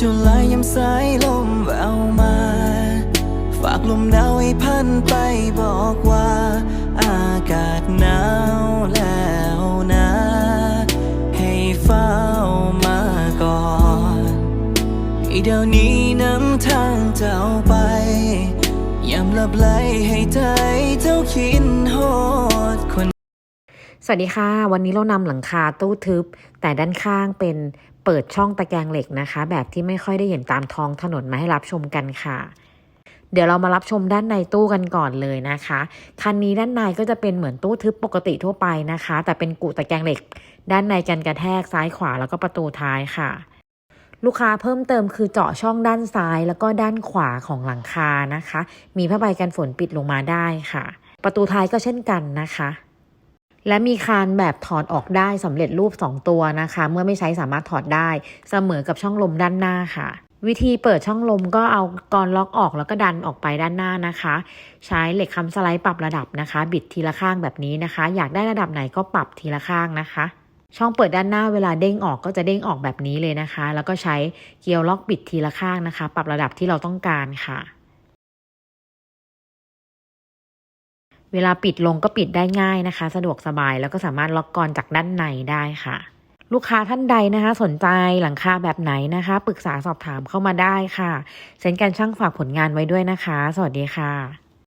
จุลายยามสายลมแววมา ฝากลมหนาวให้พันไปบอกว่า อากาศหนาวแล้วนะ ให้เฝ้ามาก่อนให้เดี๋ยวนี้นำทางเจ้าไปยามลับไหลให้ใจเจ้าคิดโหดคนสวัสดีค่ะ วันนี้เรานำหลังคาตู้ทึบ แต่ด้านข้างเป็น เปิดช่องตะแกรงเหล็กนะคะ แบบที่ไม่ค่อยได้เห็นตามท้องถนนมาให้รับชมกันค่ะเดี๋ยวเรามารับชมด้านในตู้กันก่อนเลยนะคะ คันนี้ด้านในก็จะเป็นเหมือนตู้ทึบปกติทั่วไปนะคะ แต่เป็นกุตะแกรงเหล็ก ด้านในกันกระแทกซ้ายขวาแล้วก็ประตูท้ายค่ะ ลูกค้าเพิ่มเติมคือเจาะช่องด้านซ้ายแล้วก็ด้านขวาของหลังคานะคะ มีผ้าใบกันฝนปิดลงมาได้ค่ะ ประตูท้ายก็เช่นกันนะคะ และมีคานแบบถอดออกได้สำเร็จรูป 2 ตัวนะคะ เมื่อไม่ใช้สามารถถอดได้เสมอกับช่องลมด้านหน้าค่ะ วิธีเปิดช่องลมก็เอากรอนล็อกออกแล้วก็ดันออกไปด้านหน้านะคะ ใช้เหล็กค้ำสไลด์ปรับระดับนะคะ บิดทีละข้างแบบนี้นะคะ อยากได้ระดับไหนก็ปรับทีละข้างนะคะ ช่องเปิดด้านหน้าเวลาเด้งออกก็จะเด้งออกแบบนี้เลยนะคะ แล้วก็ใช้เกียวล็อกบิดทีละข้างนะคะ ปรับระดับที่เราต้องการค่ะ เวลาปิดลงก็ปิดได้ง่ายนะคะ สะดวกสบายแล้วก็สามารถล็อกกรอนจากด้านในได้ค่ะ ลูกค้าท่านใดนะคะ สนใจหลังคาแบบไหนนะคะ ปรึกษาสอบถามเข้ามาได้ค่ะ เซ็นการช่างฝากผลงานไว้ด้วยนะคะ สวัสดีค่ะ